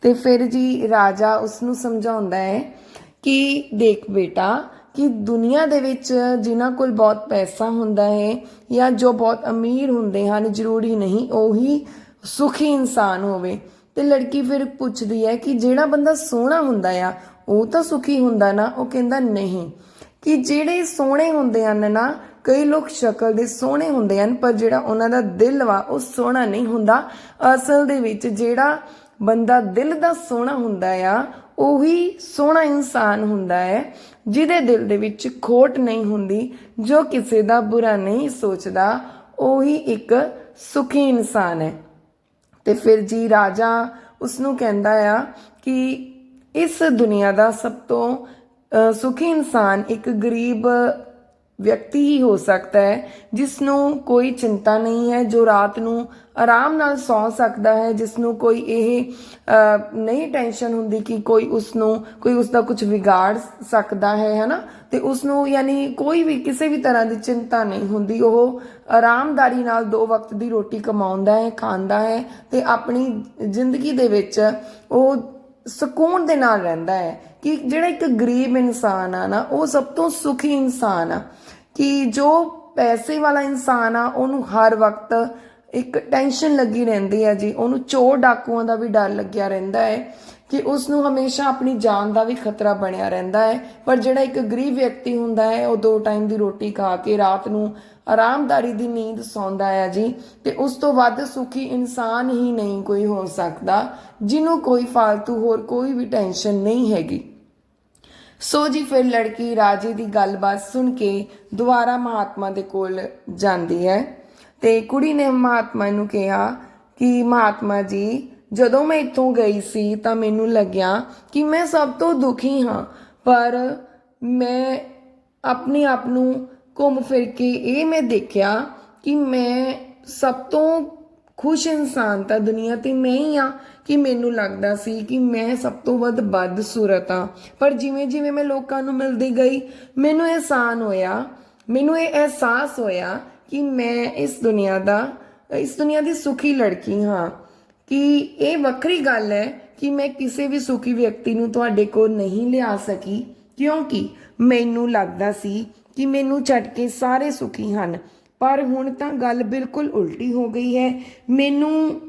ਤੇ ਫਿਰ ਜੀ ਰਾਜਾ ਉਸ ਨੂੰ ਸਮਝਾਉਂਦਾ ਹੈ ਕਿ ਦੇਖ ਬੇਟਾ, ਕਿ ਦੁਨੀਆ ਦੇ ਵਿੱਚ ਜਿਨ੍ਹਾਂ ਕੋਲ ਬਹੁਤ ਪੈਸਾ ਹੁੰਦਾ ਹੈ ਜਾਂ ਜੋ ਬਹੁਤ ਅਮੀਰ ਹੁੰਦੇ ਹਨ, ਜ਼ਰੂਰੀ ਨਹੀਂ, ਉਹੀ ਸੁਖੀ ਇਨਸਾਨ ਹੋਵੇ। ਤੇ ਲੜਕੀ ਫਿਰ ਪੁੱਛਦੀ ਹੈ ਕਿ ਜਿਹੜਾ ਬੰਦਾ ਸੋਹਣਾ ਹੁੰਦਾ ਆ, ਉਹ ਤਾਂ ਸੁਖੀ ਹੁੰਦਾ ਨਾ? ਉਹ ਕਹਿੰਦਾ ਨਹੀਂ। ਕਿ ਜਿਹੜੇ ਸੋਹਣੇ ਹੁੰਦੇ ਹਨ ਨਾ ਕਈ ਲੋਕ ਸ਼ਕਲ ਦੇ ਸੋਹਣੇ ਹੁੰਦੇ ਹਨ, ਪਰ ਜਿਹੜਾ ਉਹਨਾਂ ਦਾ ਦਿਲ ਵਾ, ਉਹ ਸੋਹਣਾ ਨਹੀਂ ਹੁੰਦਾ। ਅਸਲ ਦੇ ਵਿੱਚ ਜਿਹੜਾ ਬੰਦਾ ਦਿਲ ਦਾ ਸੋਹਣਾ ਹੁੰਦਾ ਆ, ਉਹੀ ਸੋਹਣਾ ਇਨਸਾਨ ਹੁੰਦਾ ਹੈ, ਜਿਹਦੇ ਦਿਲ ਦੇ ਵਿੱਚ ਖੋਟ ਨਹੀਂ ਹੁੰਦੀ, ਜੋ ਕਿਸੇ ਦਾ ਬੁਰਾ ਨਹੀਂ ਸੋਚਦਾ, ਉਹੀ ਇੱਕ ਸੁਖੀ ਇਨਸਾਨ ਹੈ। ਤੇ ਫਿਰ ਜੀ ਰਾਜਾ ਉਸ ਨੂੰ ਕਹਿੰਦਾ ਆ ਕਿ ਇਸ ਦੁਨੀਆ ਦਾ ਸਭ ਤੋਂ ਸੁਖੀ ਇਨਸਾਨ ਇੱਕ ਗਰੀਬ ਵਿਅਕਤੀ ਹੀ ਹੋ ਸਕਦਾ ਹੈ ਜਿਸ ਨੂੰ ਕੋਈ ਚਿੰਤਾ ਨਹੀਂ ਹੈ, ਜੋ ਰਾਤ ਨੂੰ ਆਰਾਮ ਨਾਲ ਸੌਂ ਸਕਦਾ ਹੈ ਜਿਸ ਨੂੰ ਕੋਈ ਇਹ ਨਹੀਂ ਟੈਨਸ਼ਨ ਹੁੰਦੀ ਕਿ ਕੋਈ ਉਸ ਨੂੰ ਕੋਈ ਉਸ ਦਾ ਕੁਝ ਵਿਗਾੜ ਸਕਦਾ ਹੈ, ਹਨਾ? ਤੇ ਉਸ ਨੂੰ ਯਾਨੀ ਕੋਈ ਵੀ, ਕਿਸੇ ਵੀ ਤਰ੍ਹਾਂ ਦੀ ਚਿੰਤਾ ਨਹੀਂ ਹੁੰਦੀ। ਉਹ ਆਰਾਮਦਾਰੀ ਨਾਲ ਦੋ ਵਕਤ ਦੀ ਰੋਟੀ ਕਮਾਉਂਦਾ ਹੈ, ਖਾਂਦਾ ਹੈ ਤੇ ਆਪਣੀ ਜ਼ਿੰਦਗੀ ਦੇ ਵਿੱਚ ਉਹ ਸਕੂਨ ਦੇ ਨਾਲ ਰਹਿੰਦਾ ਹੈ ਕਿ ਜਿਹੜਾ ਇੱਕ ਗਰੀਬ ਇਨਸਾਨ ਆ ਨਾ, ਉਹ ਸਭ ਤੋਂ ਸੁਖੀ ਇਨਸਾਨ ਆ ਕਿ ਜੋ ਪੈਸੇ ਵਾਲਾ ਇਨਸਾਨ ਆ, ਉਹਨੂੰ ਹਰ ਵਕਤ ਇੱਕ ਟੈਨਸ਼ਨ ਲੱਗੀ ਰਹਿੰਦੀ ਹੈ ਜੀ, ਉਹਨੂੰ ਚੋਰ ਡਾਕੂਆਂ ਦਾ ਵੀ ਡਰ ਲੱਗਿਆ ਰਹਿੰਦਾ ਹੈ ਕਿ ਉਸ ਨੂੰ ਹਮੇਸ਼ਾ ਆਪਣੀ ਜਾਨ ਦਾ ਵੀ ਖਤਰਾ ਬਣਿਆ ਰਹਿੰਦਾ ਹੈ। ਪਰ ਜਿਹੜਾ ਇੱਕ ਗਰੀਬ ਵਿਅਕਤੀ ਹੁੰਦਾ ਹੈ, ਉਹ ਦੋ ਟਾਈਮ ਦੀ ਰੋਟੀ ਖਾ ਕੇ ਰਾਤ ਨੂੰ ਆਰਾਮਦਾਰੀ ਦੀ ਨੀਂਦ ਸੌਂਦਾ ਹੈ ਜੀ, ਤੇ ਉਸ ਤੋਂ ਵੱਧ ਸੁਖੀ ਇਨਸਾਨ ਹੀ ਨਹੀਂ ਕੋਈ ਹੋ ਸਕਦਾ, ਜਿਹਨੂੰ ਕੋਈ ਫालतू ਹੋਰ ਕੋਈ ਵੀ ਟੈਨਸ਼ਨ ਨਹੀਂ ਹੈਗੀ। ਸੋ ਜੀ, ਫਿਰ ਲੜਕੀ ਰਾਜੇ ਦੀ ਗੱਲਬਾਤ ਸੁਣ ਕੇ ਦੁਬਾਰਾ ਮਹਾਤਮਾ ਦੇ ਕੋਲ ਜਾਂਦੀ ਹੈ ਤੇ ਕੁੜੀ ਨੇ ਮਹਾਤਮਾ ਨੂੰ ਕਿਹਾ ਕਿ ਮਹਾਤਮਾ ਜੀ, ਜਦੋਂ ਮੈਂ ਇੱਥੋਂ ਗਈ ਸੀ ਤਾਂ ਮੈਨੂੰ ਲੱਗਿਆ ਕਿ ਮੈਂ ਸਭ ਤੋਂ ਦੁਖੀ ਹਾਂ, ਪਰ ਮੈਂ ਆਪਣੇ ਆਪ ਨੂੰ ਘੁੰਮ ਫਿਰ ਕੇ ਇਹ ਮੈਂ ਦੇਖਿਆ ਕਿ ਮੈਂ ਸਭ ਤੋਂ ਖੁਸ਼ ਇਨਸਾਨ ਤਾਂ ਦੁਨੀਆ ਤੇ ਮੈਂ ਹੀ ਆ ਕਿ ਮੈਨੂੰ ਲੱਗਦਾ ਸੀ ਕਿ ਮੈਂ ਸਭ ਤੋਂ ਵੱਧ ਬਦਸੂਰਤ ਆ ਪਰ ਜਿਵੇਂ ਜਿਵੇਂ ਮੈਂ ਲੋਕਾਂ ਨੂੰ ਮਿਲਦੀ ਗਈ, ਮੈਨੂੰ ਅਹਿਸਾਨ ਹੋਇਆ, ਮੈਨੂੰ ਇਹ ਅਹਿਸਾਸ ਹੋਇਆ ਕਿ ਮੈਂ ਇਸ ਦੁਨੀਆ ਦਾ, ਇਸ ਦੁਨੀਆ ਦੀ ਸੁਖੀ ਲੜਕੀ ਹਾਂ। ਕਿ ਇਹ ਵੱਖਰੀ ਗੱਲ ਹੈ ਕਿ ਮੈਂ ਕਿਸੇ ਵੀ ਸੁਖੀ ਵਿਅਕਤੀ ਨੂੰ ਤੁਹਾਡੇ ਕੋਲ ਨਹੀਂ ਲਿਆ ਸਕੀ, ਕਿਉਂਕਿ ਮੈਨੂੰ ਲੱਗਦਾ ਸੀ ਕਿ ਮੈਨੂੰ ਛੱਡ ਕੇ ਸਾਰੇ ਸੁਖੀ ਹਨ। ਪਰ ਹੁਣ ਤਾਂ ਗੱਲ ਬਿਲਕੁਲ ਉਲਟੀ ਹੋ ਗਈ ਹੈ। ਮੈਨੂੰ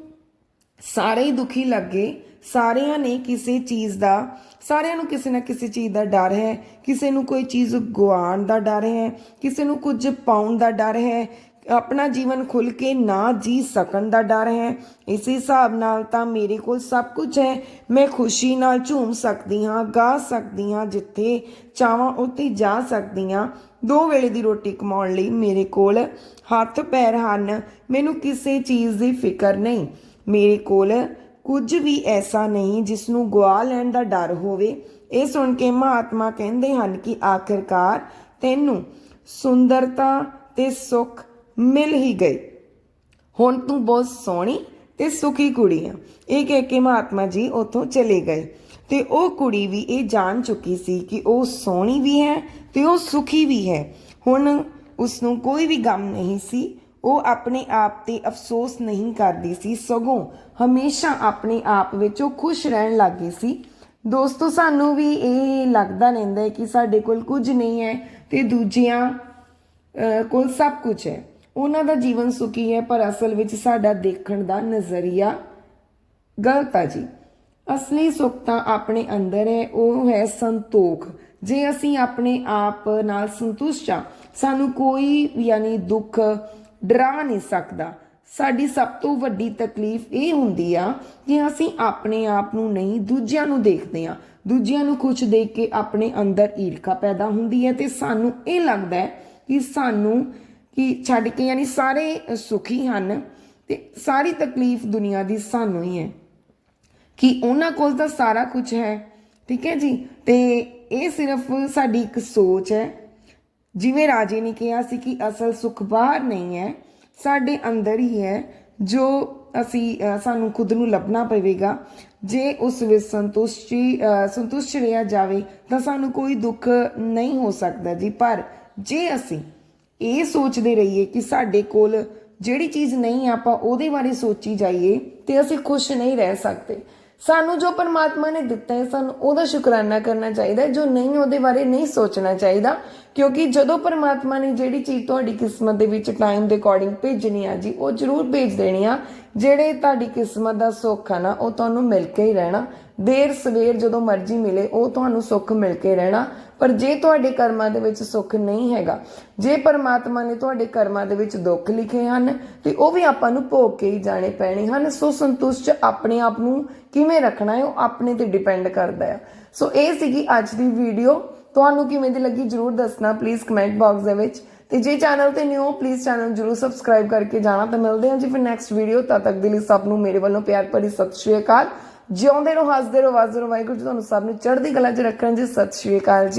ਸਾਰੇ ਹੀ ਦੁਖੀ ਲੱਗੇ। ਸਾਰਿਆਂ ਨੇ ਕਿਸੇ ਚੀਜ਼ ਦਾ, ਸਾਰਿਆਂ ਨੂੰ ਕਿਸੇ ਨਾ ਕਿਸੇ ਚੀਜ਼ ਦਾ ਡਰ ਹੈ। ਕਿਸੇ ਨੂੰ ਕੋਈ ਚੀਜ਼ ਗੁਆਉਣ ਦਾ ਡਰ ਹੈ। ਕਿਸੇ ਨੂੰ ਕੁਝ ਪਾਉਣ ਦਾ ਡਰ ਹੈ। ਆਪਣਾ ਜੀਵਨ ਖੁੱਲ ਕੇ ਨਾ ਜੀ ਸਕਣ ਦਾ ਡਰ ਹੈ। ਇਸੇ ਹਿਸਾਬ ਨਾਲ ਤਾਂ ਮੇਰੇ ਕੋਲ ਸਭ ਕੁਝ ਹੈ। ਮੈਂ ਖੁਸ਼ੀ ਨਾਲ ਝੂਮ ਸਕਦੀ ਹਾਂ, ਗਾ ਸਕਦੀ ਹਾਂ, ਜਿੱਥੇ ਚਾਹਾਂ ਉੱਥੇ ਜਾ ਸਕਦੀ ਹਾਂ। ਦੋ ਵੇਲੇ ਦੀ ਰੋਟੀ ਕਮਾਉਣ ਲਈ ਮੇਰੇ ਕੋਲ ਹੱਥ ਪੈਰ ਹਨ। ਮੈਨੂੰ ਕਿਸੇ ਚੀਜ਼ ਦੀ ਫਿਕਰ ਨਹੀਂ। ਮੇਰੇ ਕੋਲ ਕੁਝ ਵੀ ਐਸਾ ਨਹੀਂ ਜਿਸ ਨੂੰ ਗਵਾ ਲੈਣ ਦਾ ਡਰ ਹੋਵੇ। ਇਹ ਸੁਣ ਕੇ ਮਹਾਤਮਾ ਕਹਿੰਦੇ ਹਨ ਕਿ ਆਖਿਰਕਾਰ ਤੈਨੂੰ ਸੁੰਦਰਤਾ ਤੇ ਸੁੱਖ ਮਿਲ ਹੀ ਗਏ ਹੁਣ ਤੂੰ ਬਹੁਤ ਸੋਹਣੀ ਤੇ ਸੁਖੀ ਕੁੜੀ ਆ। ਇਹ ਕਹਿ ਕੇ ਮਹਾਤਮਾ ਜੀ ਉੱਥੋਂ ਚਲੇ ਗਏ। ਤੇ ਉਹ ਕੁੜੀ ਵੀ ਇਹ ਜਾਣ ਚੁੱਕੀ ਸੀ ਕਿ ਉਹ ਸੋਹਣੀ ਵੀ ਹੈ ਤੇ ਉਹ ਸੁਖੀ ਵੀ ਹੈ। ਹੁਣ ਉਸ ਨੂੰ ਕੋਈ ਵੀ ਗਮ ਨਹੀਂ ਸੀ। ਉਹ ਆਪਣੇ ਆਪ ਤੇ ਅਫਸੋਸ ਨਹੀਂ ਕਰਦੀ ਸੀ। ਸਗੋਂ ਹਮੇਸ਼ਾ ਆਪਣੇ ਆਪ ਵਿੱਚ ਉਹ ਖੁਸ਼ ਰਹਿਣ ਲੱਗੀ ਸੀ। ਦੋਸਤੋ, ਸਾਨੂੰ ਵੀ ਇਹ ਲੱਗਦਾ ਰਹਿੰਦਾ ਹੈ ਕਿ ਸਾਡੇ ਕੋਲ ਕੁਝ ਨਹੀਂ ਹੈ ਤੇ ਦੂਜਿਆਂ ਕੋਲ ਸਭ ਕੁਝ ਹੈ। ਉਹਨਾਂ ਦਾ ਜੀਵਨ ਸੁਖੀ ਹੈ, ਪਰ ਅਸਲ ਵਿੱਚ ਸਾਡਾ ਦੇਖਣ ਦਾ ਨਜ਼ਰੀਆ ਗਲਤ ਆ ਜੀ। ਅਸਲੀ ਸੁੱਖ ਤਾਂ ਆਪਣੇ ਅੰਦਰ ਹੈ ਉਹ ਹੈ ਸੰਤੋਖ। ਜੇ ਅਸੀਂ ਆਪਣੇ ਆਪ ਨਾਲ ਸੰਤੁਸ਼ਟ ਆ ਸਾਨੂੰ ਕੋਈ ਯਾਨੀ ਦੁੱਖ ਡਰਾ ਨਹੀਂ ਸਕਦਾ। ਸਾਡੀ ਸਭ ਤੋਂ ਵੱਡੀ ਤਕਲੀਫ ਇਹ ਹੁੰਦੀ ਆ ਕਿ ਅਸੀਂ ਆਪਣੇ ਆਪ ਨੂੰ ਨਹੀਂ, ਦੂਜਿਆਂ ਨੂੰ ਦੇਖਦੇ ਆ ਦੂਜਿਆਂ ਨੂੰ ਖੁਸ਼ ਦੇਖ ਕੇ ਆਪਣੇ ਅੰਦਰ ਈਰਖਾ ਪੈਦਾ ਹੁੰਦੀ ਹੈ ਤੇ ਸਾਨੂੰ ਇਹ ਲੱਗਦਾ ਹੈ ਕਿ ਸਾਨੂੰ, ਕਿ ਛੱਡ ਕੇ ਯਾਨੀ ਸਾਰੇ ਸੁਖੀ ਹਨ ਤੇ ਸਾਰੀ ਤਕਲੀਫ ਦੁਨੀਆ ਦੀ ਸਾਨੂੰ ਹੀ ਹੈ। ਕਿ ਉਹਨਾਂ ਕੋਲ ਤਾਂ ਸਾਰਾ ਕੁਝ ਹੈ। ਠੀਕ ਹੈ ਜੀ? ਤੇ ਇਹ ਸਿਰਫ ਸਾਡੀ ਇੱਕ ਸੋਚ ਹੈ। ਜਿਵੇਂ ਰਾਜੇ ਨੇ ਕਿਹਾ ਸੀ ਕਿ ਅਸਲ ਸੁਖ ਬਾਹਰ ਨਹੀਂ ਹੈ, ਸਾਡੇ ਅੰਦਰ ਹੀ ਹੈ। ਜੋ ਅਸੀਂ ਸਾਨੂੰ ਖੁਦ ਨੂੰ ਲੱਭਣਾ ਪਵੇਗਾ, ਜੇ ਉਸ ਵਿੱਚ ਸੰਤੁਸ਼ਟੀ ਸੰਤੁਸ਼ਟ ਰਿਹਾ ਜਾਵੇ, ਤਾਂ ਸਾਨੂੰ ਕੋਈ ਦੁੱਖ ਨਹੀਂ ਹੋ ਸਕਦਾ ਜੀ। ਪਰ ਜੇ ਅਸੀਂ ਇਹ ਸੋਚਦੇ ਰਹੀਏ ਕਿ ਸਾਡੇ ਕੋਲ ਜਿਹੜੀ ਚੀਜ਼ ਨਹੀਂ ਆਪਾਂ ਉਹਦੇ ਬਾਰੇ ਸੋਚੀ ਜਾਈਏ, ਤੇ ਅਸੀਂ ਖੁਸ਼ ਨਹੀਂ ਰਹਿ ਸਕਦੇ। ਸਾਨੂੰ ਜੋ ਪਰਮਾਤਮਾ ਨੇ ਦਿੱਤਾ ਹੈ, ਸਾਨੂੰ ਉਹਦਾ ਸ਼ੁਕਰਾਨਾ ਕਰਨਾ ਚਾਹੀਦਾ ਜੋ ਨਹੀਂ ਉਹਦੇ ਬਾਰੇ ਨਹੀਂ ਸੋਚਣਾ ਚਾਹੀਦਾ। ਕਿਉਂਕਿ ਜਦੋਂ ਪਰਮਾਤਮਾ ਨੇ ਜਿਹੜੀ ਚੀਜ਼ ਤੁਹਾਡੀ ਕਿਸਮਤ ਦੇ ਵਿੱਚ ਟਾਈਮ ਦੇ ਅਕੋਰਡਿੰਗ ਭੇਜਣੀ ਆ ਜੀ, ਉਹ ਜ਼ਰੂਰ ਭੇਜ ਦੇਣੀ ਆ। ਜਿਹੜੇ ਤੁਹਾਡੀ ਕਿਸਮਤ ਦਾ ਸੁੱਖ ਆ ਨਾ, ਉਹ ਤੁਹਾਨੂੰ ਮਿਲ ਕੇ ਹੀ ਰਹਿਣਾ। ਦੇਰ ਸਵੇਰ ਜਦੋਂ ਮਰਜ਼ੀ ਮਿਲੇ, ਉਹ ਤੁਹਾਨੂੰ ਸੁੱਖ ਮਿਲ ਕੇ ਰਹਿਣਾ। ਪਰ ਜੇ ਤੁਹਾਡੇ ਕਰਮਾਂ ਦੇ ਵਿੱਚ ਸੁੱਖ ਨਹੀਂ ਹੈਗਾ, ਜੇ ਪਰਮਾਤਮਾ ਨੇ ਤੁਹਾਡੇ ਕਰਮਾਂ ਦੇ ਵਿੱਚ ਦੁੱਖ ਲਿਖੇ ਹਨ, ਤੇ ਉਹ ਵੀ ਆਪਾਂ ਨੂੰ ਭੋਗ ਕੇ ਹੀ ਜਾਣੇ ਪੈਣੇ ਹਨ। ਸੋ ਸੰਤੁਸ਼ਟ ਆਪਣੇ ਆਪ ਨੂੰ ਕਿਵੇਂ ਰੱਖਣਾ ਹੈ, ਉਹ ਆਪਣੇ ਤੇ ਡਿਪੈਂਡ ਕਰਦਾ ਹੈ। ਸੋ ਇਹ ਸੀਗੀ ਅੱਜ ਦੀ ਵੀਡੀਓ ਤੁਹਾਨੂੰ ਕਿਵੇਂ ਦੀ ਲੱਗੀ ਜਰੂਰ ਦੱਸਣਾ ਪਲੀਜ਼ ਕਮੈਂਟ ਬਾਕਸ ਦੇ ਵਿੱਚ। ਤੇ ਜੇ ਚੈਨਲ ਤੇ ਨਿਊ ਪਲੀਜ਼ ਚੈਨਲ ਜਰੂਰ ਸਬਸਕ੍ਰਾਈਬ ਕਰਕੇ ਜਾਣਾ। ਤਾਂ ਮਿਲਦੇ ਹਾਂ ਜੀ ਫਿਰ ਨੈਕਸਟ ਵੀਡੀਓ ਤਦ ਤੱਕ ਦੇ ਲਈ ਸਭ ਨੂੰ ਮੇਰੇ ਵੱਲੋਂ ਪਿਆਰ ਭਰੀ ਸਤਿ ਸ਼੍ਰੀ ਅਕਾਲ। ਜਿਉਂਦੇ ਰਹੋ, ਹੱਸਦੇ ਰਹੋ, ਵਾਜ਼ਦੇ ਰਹੋ। ਵਾਹਿਗੁਰੂ ਜੀ, ਤੁਹਾਨੂੰ ਸਭ ਨੂੰ ਚੜ੍ਹਦੀ ਕਲਾ 'ਚ ਰੱਖਣ ਜੀ। ਸਤਿ ਸ਼੍ਰੀ ਅਕਾਲ ਜੀ।